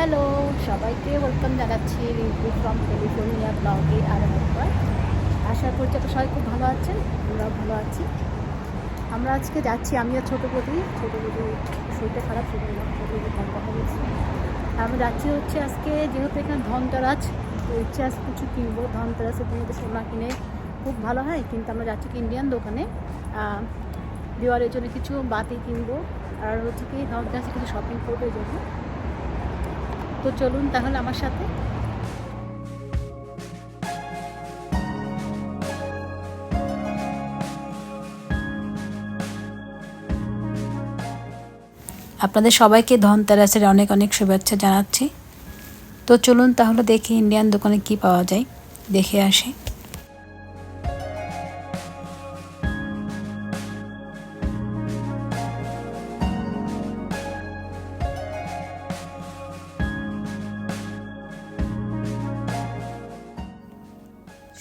Hello সবাইকে welcome জানাচ্ছি review from California ব্লগে আর একবার। আশা করছি আপনারা সবাই খুব ভালো আছেন আমরাও ভালো আছি। আমরা আজকে যাচ্ছি আমি আর ছোটো বদি ছোটো বদি শরীরটা খারাপ ছোটো কম কথা বলছি আমরা যাচ্ছি হচ্ছে আজকে যেহেতু এখানে ধনতেরাজ তো ইচ্ছে আজকে কিছু কিনবো। ধনতেরাজের দিনে তো সোনা কিনে খুব ভালো হয় কিন্তু আমরা যাচ্ছি ইন্ডিয়ান দোকানে। আহ, দিওয়ালির জন্য কিছু বাতি কিনবো আর হচ্ছে কি ধনতেরাজে কিছু শপিং করব এই জন্য। তো চলুন তাহলে আমার সাথে। আপনাদের সবাইকে ধনতেরাসের অনেক অনেক শুভেচ্ছা জানাচ্ছি। তো চলুন তাহলে দেখি ইন্ডিয়ান দোকানে কি পাওয়া যায়। দেখে আসি।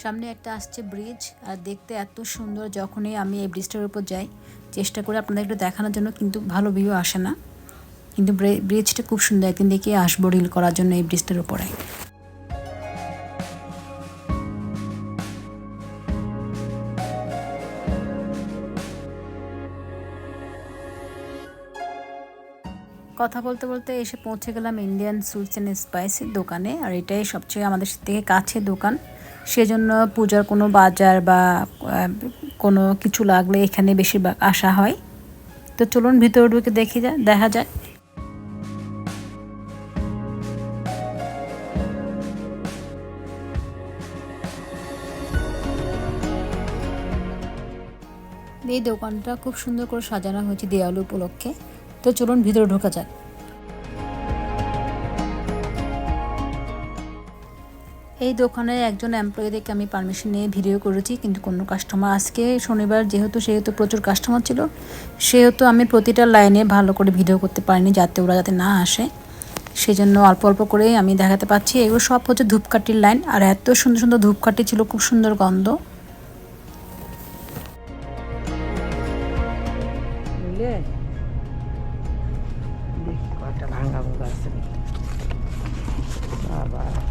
সামনে একটা আসছে ব্রিজ আর দেখতে এত সুন্দর যখনই আমি এই ব্রিজটার উপর যাই, চেষ্টা করে আপনাদের একটু দেখানোর জন্য কিন্তু ভালো ভিউ আসে না। কিন্তু ব্রে- ব্রিজটা খুব সুন্দর, একদিন দেখে আসব রিল করার জন্য এই ব্রিজটার উপরে। কথা বলতে বলতে এসে পৌঁছে গেলাম ইন্ডিয়ান সুইটস অ্যান্ড স্পাইসের দোকানে, আর এটাই সবচেয়ে আমাদের থেকে কাছে দোকান। সেজন্য পূজার কোনো বাজার বা কোনো কিছু লাগলে এখানে বেশিরভাগ আসা হয়। তো চলুন ভিতরে ঢুকে দেখি যা, দেখা যায় এই দোকানটা খুব সুন্দর করে সাজানো হয়েছে দেওয়ালি উপলক্ষে। তো চলুন ভিতরে ঢোকা যাক। এই দোকানের একজন এমপ্লয়ীদেরকে আমি পারমিশন নিয়ে ভিডিও করেছি, কিন্তু কোনো কাস্টমার আজকে শনিবার যেহেতু, সেহেতু প্রচুর কাস্টমার ছিল, সেহেতু আমি প্রতিটা লাইনে ভালো করে ভিডিও করতে পারিনি যাতে ওরা যাতে না আসে। সেই জন্য অল্প অল্প করেই আমি দেখাতে পাচ্ছি। এগুলো সব হচ্ছে ধূপকাঠির লাইন আর এত সুন্দর সুন্দর ধূপকাঠি ছিল, খুব সুন্দর গন্ধ।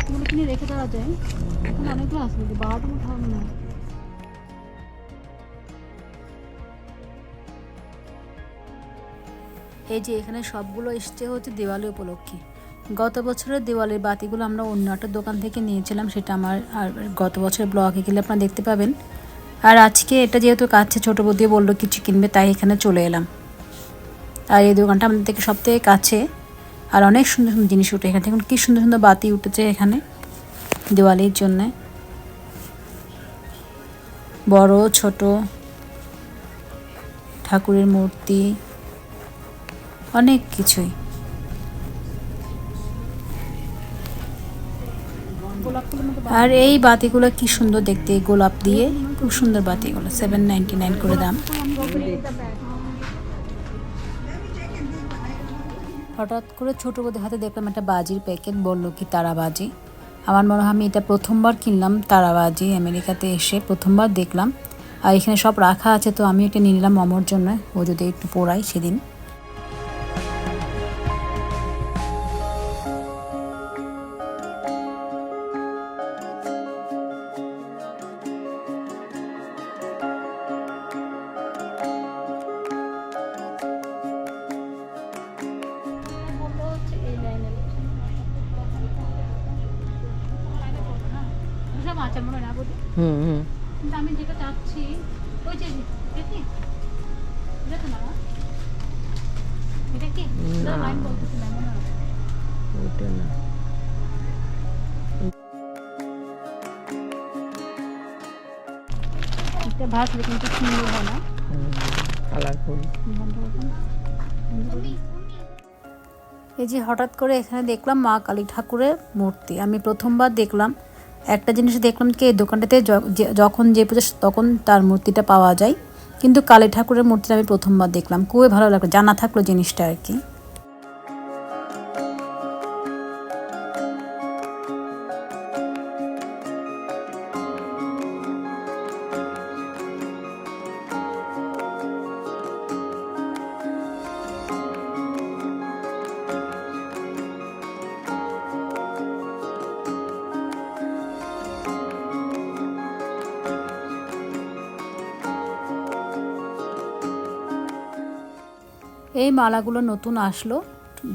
এগুলো রেখে দেওয়া যায়। এখন অনেকগুলো আসবে না এই যে এখানে সবগুলো এসছে হচ্ছে দিওয়ালি উপলক্ষে। গত বছরের দিওয়ালির বাতিগুলো আমরা অন্য একটা দোকান থেকে নিয়েছিলাম, সেটা আমার আর গত বছরের ব্লগে গেলে আপনারা দেখতে পাবেন। আর আজকে এটা যেহেতু কাছে, ছোটো বৌদি বলল কিছু কিনবে, তাই এখানে চলে এলাম। আর এই দোকানটা আমাদের থেকে সব থেকে কাছে। আর অনেক সুন্দর সুন্দর জিনিস উঠে এখানে। দেখুন কি সুন্দর সুন্দর বাতি উঠেছে এখানে দিওয়ালির জন্য। বড়, ছোট, ঠাকুরের মূর্তি, অনেক কিছুই। আর এই বাতিগুলো কি সুন্দর দেখতে, গোলাপ দিয়ে। খুব সুন্দর বাতিগুলো সেভেন নাইনটি নাইন করে দাম। হঠাৎ করে ছোটো বোধের হাতে দেখলাম একটা বাজির প্যাকেট, বলল কি, তারাবাজি। আমার মনে হয় আমি এটা প্রথমবার কিনলাম, তারাবাজি, আমেরিকাতে এসে প্রথমবার দেখলাম। আর এখানে সব রাখা আছে, তো আমি এটা নিলাম অমর জন্য। ও যদি একটু পোড়াই সেদিন। সব আছে মনে না বুঝি হুম হুম। কিন্তু আমি যেটা চাচ্ছি ওই যে দেখি তো না না? এটা কি না। লাইন বলতেছি না ওইটা না। এটা ভাজলে কিন্তু সুন্দর হয় না। কালারফুল এই যে হঠাৎ করে এখানে দেখলাম মা কালী ঠাকুরের মূর্তি। আমি প্রথমবার দেখলাম। একটা জিনিস দেখলাম কি, এই দোকানটাতে যখন যে পুজো তখন তার মূর্তিটা পাওয়া যায়। কিন্তু কালী ঠাকুরের মূর্তিটা আমি প্রথমবার দেখলাম। খুবই ভালো লাগল, জানা থাকল জিনিসটা আর কি। এই মালাগুলো নতুন আসলো,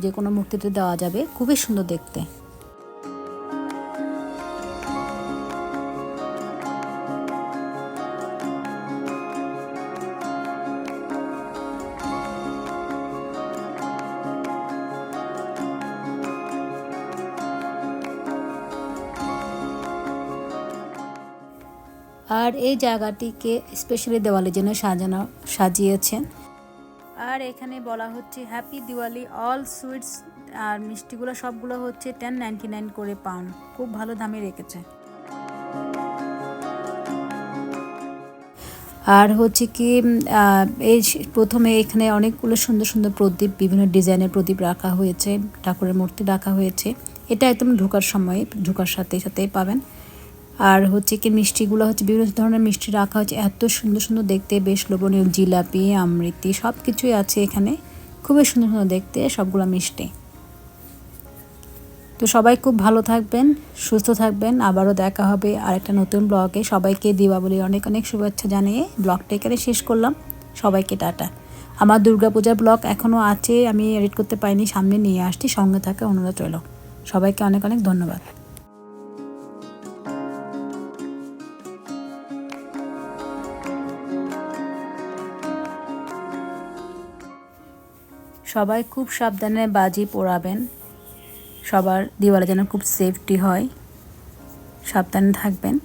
যে কোনো মূর্তিতে দেওয়া যাবে। খুবই সুন্দর দেখতে। আর এই জায়গাটিকে স্পেশালি দেওয়ালের জন্য সাজানো, সাজিয়েছেন। আর এখানে বলা হচ্ছে হ্যাপি দিওয়ালি অল সুইটস আর মিষ্টিগুলো সবগুলো হচ্ছে টেন নাইনটি নাইন করে পাউন্ড খুব ভালো দামে রেখেছে। আর হচ্ছে কি এই প্রথমে এখানে অনেকগুলো সুন্দর সুন্দর প্রদীপ, বিভিন্ন ডিজাইনের প্রদীপ রাখা হয়েছে, ঠাকুরের মূর্তি রাখা হয়েছে। এটা একদম ঢোকার সময়, ঢোকার সাথে সাথেই পাবেন। আর হচ্ছে কি মিষ্টিগুলো হচ্ছে বিভিন্ন ধরনের মিষ্টি রাখা হচ্ছে এত সুন্দর সুন্দর দেখতে, বেশ লোভনীয়। জিলাপি, আমৃতি সব কিছুই আছে এখানে। খুবই সুন্দর সুন্দর দেখতে সবগুলো মিষ্টি। তো সবাই খুব ভালো থাকবেন, সুস্থ থাকবেন। আবারও দেখা হবে আর একটা নতুন ব্লগে। সবাইকে দীপাবলির অনেক অনেক শুভেচ্ছা জানিয়ে ব্লগটা এখানে শেষ করলাম। সবাইকে টাটা। আমার দুর্গাপূজার ব্লগ এখনও আছে, আমি এডিট করতে পারিনি, সামনে নিয়ে আসছি, সঙ্গে থাকা অনুরোধ রইল। সবাইকে অনেক অনেক ধন্যবাদ। সবাই খুব সাবধানে বাজি পোড়াবেন। সবার দিওয়ালি যেন খুব সেফটি হয়। সাবধানে থাকবেন।